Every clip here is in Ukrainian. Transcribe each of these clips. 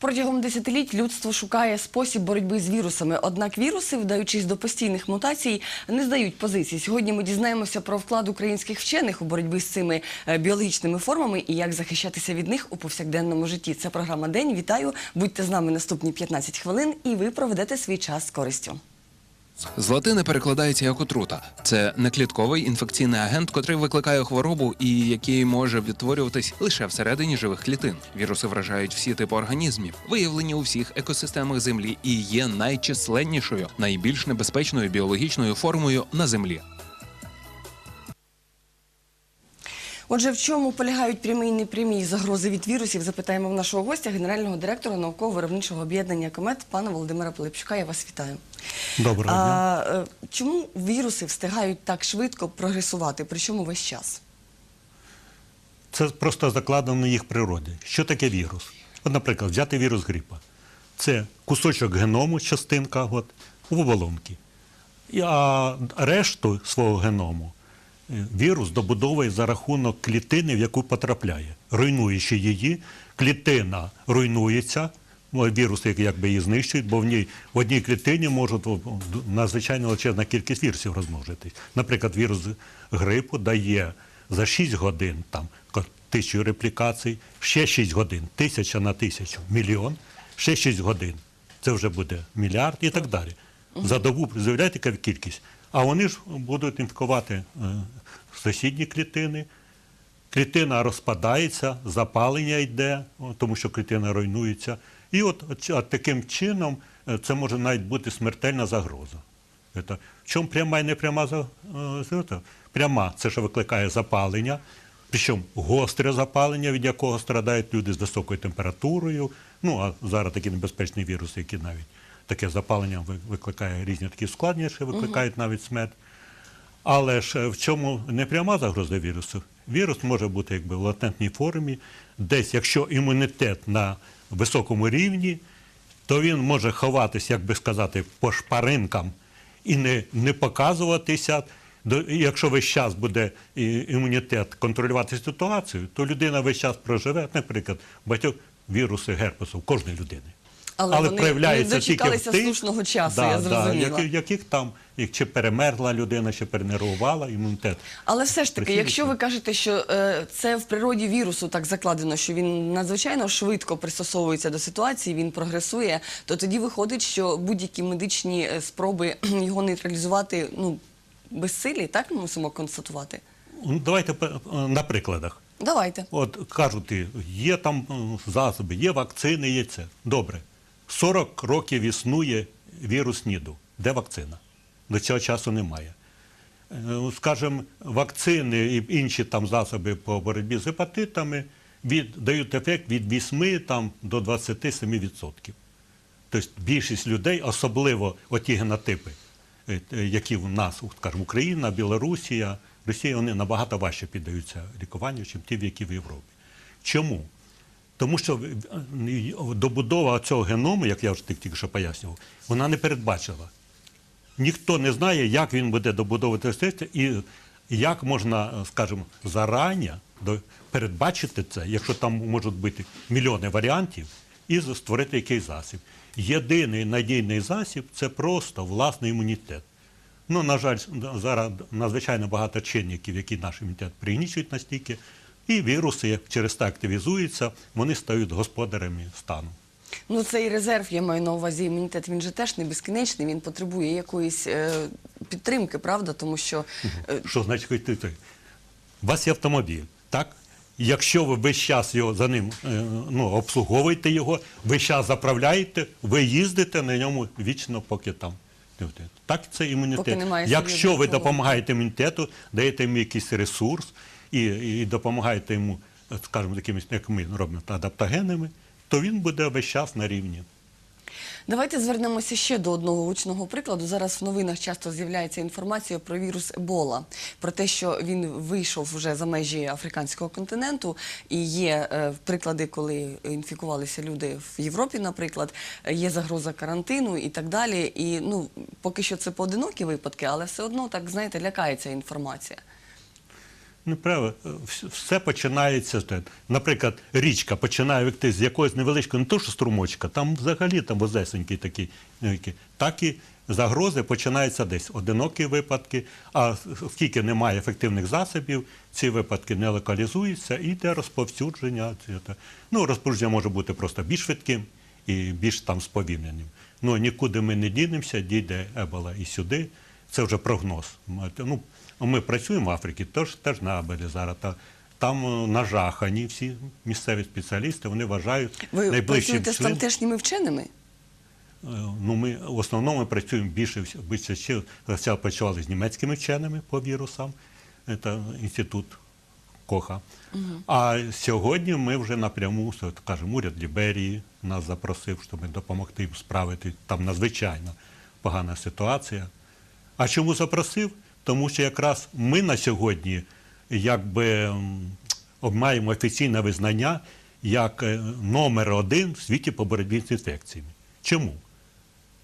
Протягом десятиліть людство шукає спосіб боротьби з вірусами. Однак віруси, вдаючись до постійних мутацій, не здають позицій. Сьогодні ми дізнаємося про вклад українських вчених у боротьбі з цими е, біологічними формами і як захищатися від них у повсякденному житті. Це програма День. Вітаю! Будьте з нами наступні 15 хвилин, і ви проведете свій час з користю. З латини перекладається як отрута. Це неклітковий інфекційний агент, котрий викликає хворобу і який може відтворюватись лише всередині живих клітин. Віруси вражають всі типи організмів, виявлені у всіх екосистемах землі, і є найчисленнішою, найбільш небезпечною біологічною формою на землі. Отже, в чому полягають прямі і непрямі загрози від вірусів? Запитаємо в нашого гостя, генерального директора науково-виробничого об'єднання Комет, пана Володимира Пилипчука. Я вас вітаю. Доброго дня. А, е, чому віруси встигають так швидко прогресувати? Причому весь час? Це просто закладено в їх природі. Що таке вірус? От, наприклад, взяти вірус грипа. Це кусочок геному, частинка от, у оболонки. А решту свого геному вірус добудовує за рахунок клітини, в яку потрапляє. Руйнуючи її, клітина руйнується, ну, вірус як- якби її знищують, бо в ній в одній клітині можуть надзвичайно величезна кількість вірусів розмножитись. Наприклад, вірус грипу дає за 6 годин там тисячу реплікацій, ще 6 годин, тисяча на тисячу, мільйон, ще 6 годин. Це вже буде мільярд і так далі. За добу з'являєте яка кількість. А вони ж будуть інфікувати е, сусідні клітини. Клітина розпадається, запалення йде, тому що клітина руйнується. І от, таким чином е, це може навіть бути смертельна загроза. В чому пряма і непряма е, загроза? Пряма це що викликає запалення, причому гостре запалення, від якого страдають люди з високою температурою. Ну, а зараз такі небезпечні віруси, які навіть таке запалення викликає різні такі що викликають навіть смерть. Але ж в чому не пряма загроза вірусу? Вірус може бути якби в латентній формі, десь, якщо імунітет на високому рівні, то він може ховатися, як би сказати, по шпаринкам і не, не показуватися. Якщо весь час буде імунітет контролювати ситуацію, то людина весь час проживе, наприклад, багатьох віруси герпесу в кожної людини. Але вони проявляється не тільки дочекалися в тих, слушного часу, да, я да, зрозуміла. які- яких там, як чи перемерла людина, чи перенервувала імунітет. Але все ж таки, Прихильники. якщо ви кажете, що е, це в природі вірусу так закладено, що він надзвичайно швидко пристосовується до ситуації, він прогресує, то тоді виходить, що будь-які медичні е, спроби його нейтралізувати ну, безсилі, так ми мусимо констатувати? Ну, Давайте по- на прикладах. Давайте. От кажуть, є там е, засоби, є вакцини, є це. Добре. 40 років існує вірус НІДу. Де вакцина? До цього часу немає. Е, Скажімо, вакцини і інші там засоби по боротьбі з гепатитами від, дають ефект від 8 там, до 27%. Тобто більшість людей, особливо оті генотипи, е, е, які в нас, скажімо, Україна, Білорусія, Росія, вони набагато важче піддаються лікуванню, ніж ті, які в Європі. Чому? Тому що добудова цього геному, як я вже тільки що пояснював, вона не передбачила. Ніхто не знає, як він буде добудовувати систему і як можна, скажімо, зарані передбачити це, якщо там можуть бути мільйони варіантів, і створити якийсь засіб. Єдиний надійний засіб це просто власний імунітет. Ну, на жаль, зараз надзвичайно багато чинників, які наш імунітет пригнічують настільки, і віруси як через те активізуються, вони стають господарями стану. Ну, цей резерв, я маю на увазі імунітет, він же теж не безкінечний, він потребує якоїсь е, підтримки, правда? Тому що е, Що значить ти? У вас є автомобіль, так? Якщо ви весь час його за ним е, ну, обслуговуєте його, весь час заправляєте, ви їздите на ньому вічно, поки там. Так, це імунітет. Якщо ви допомагаєте імунітету, даєте йому якийсь ресурс і, і допомагаєте йому, скажімо, такими, як ми робимо, адаптогенами, то він буде весь час на рівні. Давайте звернемося ще до одного гучного прикладу. Зараз в новинах часто з'являється інформація про вірус Ебола, про те, що він вийшов вже за межі африканського континенту, і є е, приклади, коли інфікувалися люди в Європі, наприклад, є загроза карантину і так далі. І ну поки що це поодинокі випадки, але все одно так знаєте, лякає ця інформація. Неправда, Вс- все починається. Наприклад, річка починає векти з якогось невеличкого, не то що струмочка, там взагалі там возесенький такий, який. так і загрози починаються десь. Одинокі випадки, а оскільки немає ефективних засобів, ці випадки не локалізуються і йде розповсюдження. Ну, розповсюдження може бути просто більш швидким і більш там сповільненим. Ну, нікуди ми не дінемося, дійде ебола і сюди. Це вже прогноз. Ну, ми працюємо в Африці, теж, теж на Абелі зараз. Та, там е, нажахані всі місцеві спеціалісти, вони вважають Ви найближчим працюєте з тамтешніми вченими? Е, Ну, ми в основному ми працюємо більше більше ще працювали з німецькими вченими по вірусам, це інститут Коха. А сьогодні ми вже напряму, кажемо, уряд Ліберії нас запросив, щоб допомогти їм справити. Там надзвичайно погана ситуація. А чому запросив? Тому що якраз ми на сьогодні якби маємо офіційне визнання як е, номер один в світі по боротьбі з інфекціями. Чому?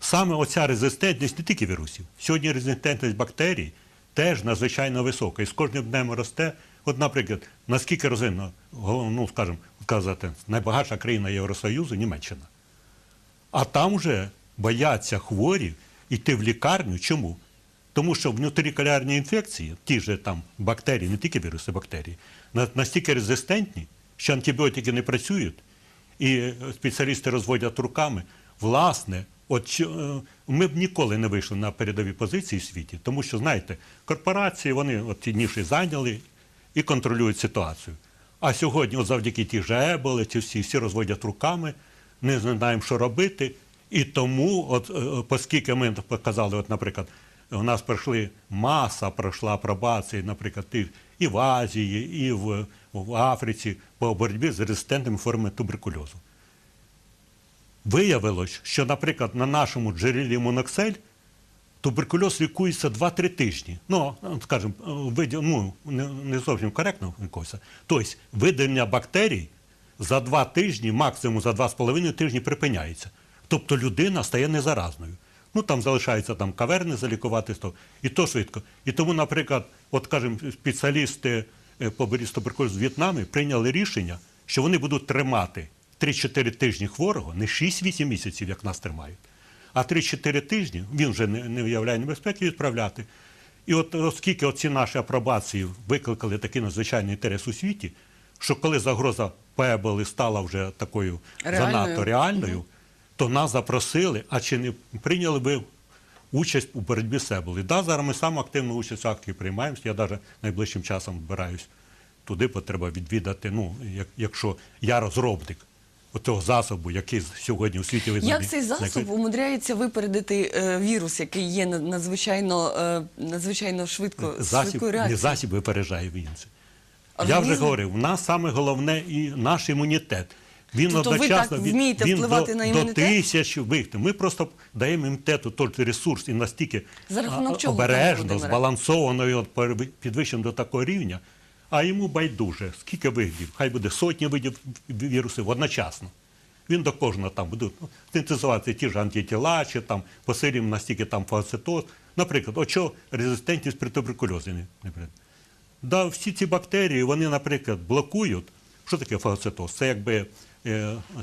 Саме оця резистентність не тільки вірусів. Сьогодні резистентність бактерій теж надзвичайно висока. І з кожним днем росте. От, наприклад, наскільки розвинена, ну, скажімо, сказати, найбагатша країна Євросоюзу Німеччина. А там вже бояться хворі йти в лікарню. Чому? Тому що внутрікалярні інфекції, ті ж там бактерії, не тільки віруси, бактерії, настільки резистентні, що антибіотики не працюють, і е, спеціалісти розводять руками. Власне, от е, ми б ніколи не вийшли на передові позиції в світі, тому що, знаєте, корпорації вони от ці ніші зайняли і контролюють ситуацію. А сьогодні, от завдяки ті ж еболи, ці всі, всі розводять руками, не знаємо, що робити. І тому, от, е, оскільки ми показали, от, наприклад, у нас пройшли маса, пройшла апробації, наприклад, і, в Азії, і в, в Африці по боротьбі з резистентними формами туберкульозу. Виявилось, що, наприклад, на нашому джерелі моноксель туберкульоз лікується 2-3 тижні. Ну, скажімо, виді- ну, не, зовсім коректно якось. Тобто видалення бактерій за 2 тижні, максимум за 2,5 тижні припиняється. Тобто людина стає незаразною. Ну там залишаються там каверни залікувати, то- і то швидко. І тому, наприклад, от кажемо, спеціалісти е, по боротьбі з туберкульозом з В'єтнамі прийняли рішення, що вони будуть тримати 3-4 тижні хворого, не 6-8 місяців, як нас тримають, а 3-4 тижні він вже не, не виявляє небезпеки відправляти. І от оскільки оці наші апробації викликали такий надзвичайний інтерес у світі, що коли загроза Пебели стала вже такою Реальною. занадто реальною, то нас запросили, а чи не прийняли би участь у боротьбі з Еболою. Да, зараз ми саме активну участь в акції приймаємося. Я навіть найближчим часом збираюсь туди, бо треба відвідати. Ну, як, якщо я розробник цього засобу, який сьогодні у світі визнаний. Як цей засоб умудряється випередити е, вірус, який є надзвичайно, е, надзвичайно швидко засіб, швидкою не засіб випереджає він. Я вже говорив, у нас саме головне і наш імунітет. Він Тобто ви одночасно так він- вмієте він впливати до, на до тисяч вихтів. Ми просто даємо імунітету той ресурс і настільки За рахунок чого, обережно, збалансовано його підвищено до такого рівня, а йому байдуже, скільки видів, хай буде сотні видів вірусів одночасно. Він до кожного там буде ну, синтезувати ті ж антитіла, чи там посилюємо настільки там фагоцитоз. Наприклад, от чого резистентність при туберкульозі не Да, всі ці бактерії, вони, наприклад, блокують. Що таке фагоцитоз? Це якби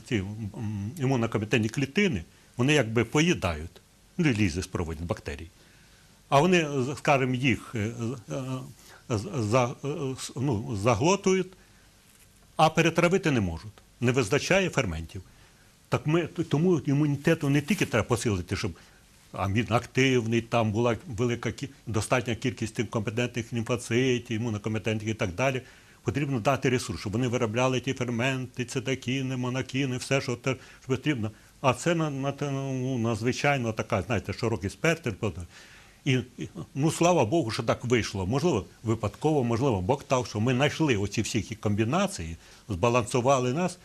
ці м, імунокомпетентні клітини, вони якби поїдають, ну, лізис проводять бактерії. А вони, скажімо, їх е, е, е, е, ну, заглотують, а перетравити не можуть. Не визначає ферментів. Так ми, тому імунітету не тільки треба посилити, щоб а активний, там була велика достатня кількість компетентних лімфоцитів, імунокомпетентних і так далі. Потрібно дати ресурс, щоб вони виробляли ті ферменти, цитокіни, монокіни, все, що, потрібно. А це на, на, ну, надзвичайно така, знаєте, широкий спектр. І, ну, слава Богу, що так вийшло. Можливо, випадково, можливо, Бог так, що ми знайшли оці всі комбінації, збалансували нас.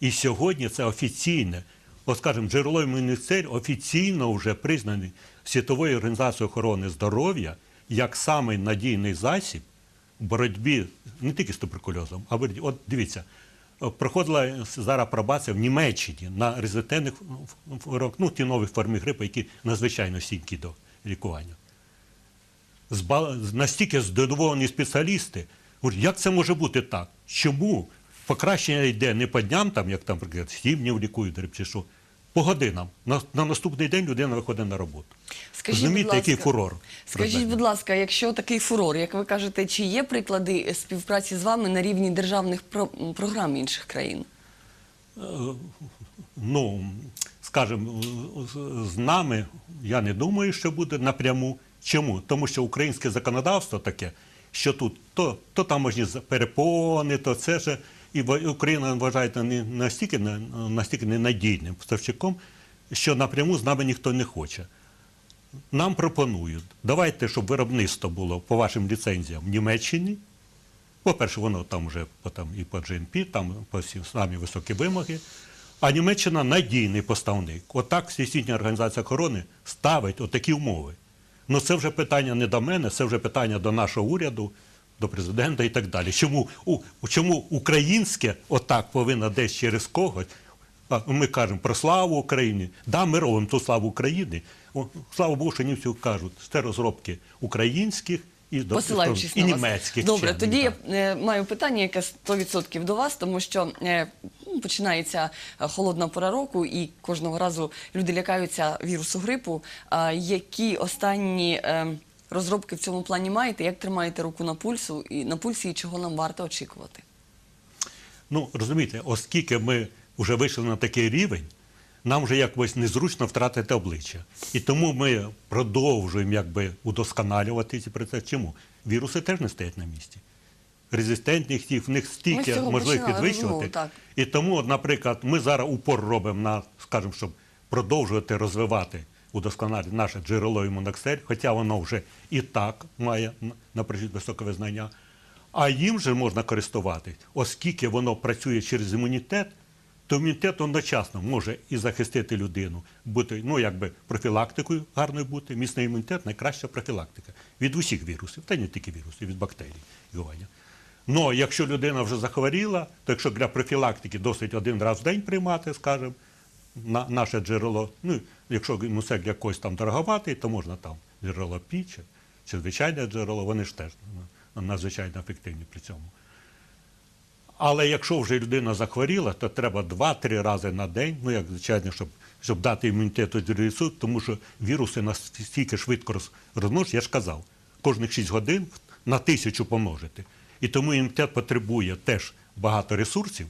І сьогодні це офіційне, от скажімо, джерело імунітет офіційно вже признаний Світовою організацією охорони здоров'я як самий надійний засіб боротьбі не тільки з туберкульозом, а боротьбі. От дивіться, е, проходила зараз пробація в Німеччині на резистентних хвороб, ну, ті нові форми грипу, які надзвичайно стійкі до лікування. Зба- Настільки здивовані спеціалісти, Говорю, як це може бути так? Чому покращення йде не по дням, там, як там, наприклад, сім днів лікують чи що, по годинам. На, на наступний день людина виходить на роботу. Скажіть, Розумієте, будь ласка, який фурор? Скажіть, будь ласка, якщо такий фурор, як ви кажете, чи є приклади співпраці з вами на рівні державних про- програм інших країн? ну, скажімо, з- нами я не думаю, що буде напряму. Чому? Тому що українське законодавство таке, що тут то, то таможні за- перепони, то це ж. І Україна вважається не настільки, настільки ненадійним поставщиком, що напряму з нами ніхто не хоче. Нам пропонують, давайте, щоб виробництво було по вашим ліцензіям в Німеччині. По-перше, воно там вже там, і по GNP, там по всім самі високі вимоги. А Німеччина надійний поставник. Отак Всесвітня організація охорони ставить отакі умови. Ну це вже питання не до мене, це вже питання до нашого уряду, до президента і так далі. Чому, у, чому українське отак повинно десь через когось? Ми кажемо про славу Україні. Да, ми робимо ту славу України. О, Слава Богу, що німці кажуть, це розробки українських і, до- Посилаючись і на вас. німецьких. Добре, вчених, тоді так. я е, маю питання, яке 100% до вас, тому що е, ну, починається е, холодна пора року, і кожного разу люди лякаються вірусу грипу. Які останні е, розробки в цьому плані маєте? Як тримаєте руку на пульсу і на пульсі, і чого нам варто очікувати? Ну, розумієте, оскільки ми вже вийшли на такий рівень, нам вже якось незручно втратити обличчя. І тому ми продовжуємо якби удосконалювати ці процеси. Чому? Віруси теж не стоять на місці. Резистентних їх, в них стільки можливих підвищувати. розмову. І тому, наприклад, ми зараз упор робимо на, скажімо, щоб продовжувати розвивати удосконалювати наше джерело імуноксель, хоча воно вже і так має, наприклад, високе визнання. А їм же можна користуватись, оскільки воно працює через імунітет, то імунітет одночасно може і захистити людину, бути, ну якби профілактикою гарною бути. Міцний імунітет найкраща профілактика від усіх вірусів, та не тільки вірусів, від бактерій. Йогоня. Ну, якщо людина вже захворіла, то якщо для профілактики досить один раз в день приймати, скажімо, на, наше джерело, ну, якщо мусек для когось там дороговатий, то можна там джерело пі чи, звичайне джерело, вони ж теж ну, надзвичайно ефективні при цьому. Але якщо вже людина захворіла, то треба 2-3 рази на день, ну як звичайно, щоб, щоб дати імунітету вірусу, тому що віруси настільки швидко роз- розмножують, я ж казав, кожних 6 годин на тисячу помножити. І тому імунітет потребує теж багато ресурсів.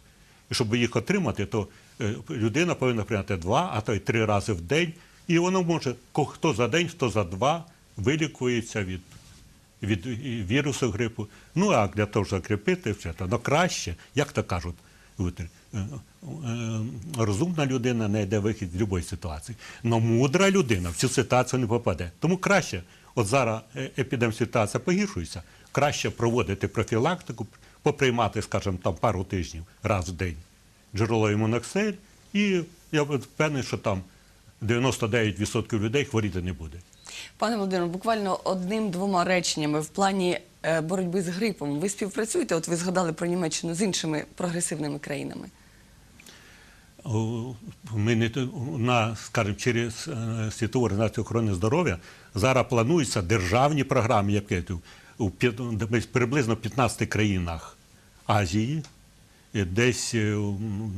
І щоб їх отримати, то людина повинна прийняти два, а то й три рази в день. І воно може, хто за день, хто за два, вилікується від від вірусу грипу. Ну а для того, щоб закріпити все це, ну краще, як то кажуть, е, е, розумна людина не йде вихід з будь-якої ситуації. Но мудра людина в цю ситуацію не попаде. Тому краще, от зараз е, епідемситуація погіршується, краще проводити профілактику, поприймати, скажімо, там пару тижнів раз в день джерело імуноксель, і я впевнений, що там 99% людей хворіти не буде. Пане Володимире, буквально одним-двома реченнями в плані е, боротьби з грипом. Ви співпрацюєте? От ви згадали про Німеччину з іншими прогресивними країнами. Ми не на, скажімо, через е, Світову організацію охорони здоров'я зараз плануються державні програми, як я кажу, у приблизно 15 країнах Азії, десь е,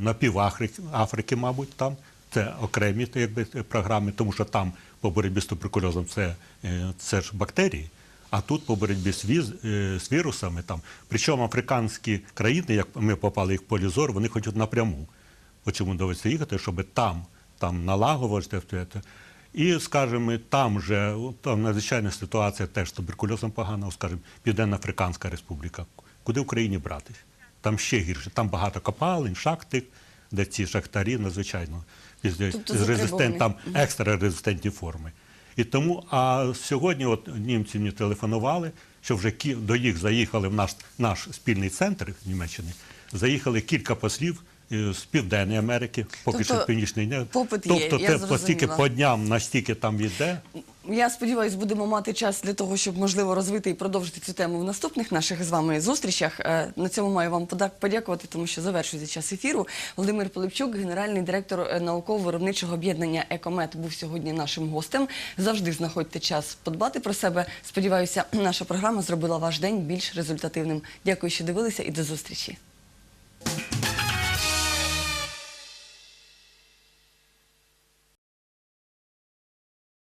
на півафрики, Африки, мабуть, там. Це окремі якби, програми, тому що там по боротьбі з туберкульозом це, е, це ж бактерії. А тут по боротьбі з, віз, е, з вірусами там. Причому африканські країни, як ми попали їх в полі зору, вони хочуть напряму. Чому доведеться їхати, щоб там, там налагодити. І, скажімо, там же там надзвичайна ситуація теж з туберкульозом погана, скажімо, Південно-Африканська Республіка. Куди Україні братись? Там ще гірше. Там багато копалень, шахти, де ці шахтарі надзвичайно Тобто з резистент, там екстра резистентні форми. І тому, а сьогодні от німці мені телефонували, що вже до їх заїхали в наш, наш спільний центр Німеччини, заїхали кілька послів з Південної Америки, поки Тобто що з Північної не. попит є, Тобто я те постільки по дням настільки там йде. Я сподіваюся, будемо мати час для того, щоб можливо розвити і продовжити цю тему в наступних наших з вами зустрічах. Е, На цьому маю вам подякувати, тому що завершується час ефіру. Володимир Пилипчук, генеральний директор е, науково-виробничого об'єднання Екомет, був сьогодні нашим гостем. Завжди знаходьте час подбати про себе. Сподіваюся, наша програма зробила ваш день більш результативним. Дякую, що дивилися, і до зустрічі.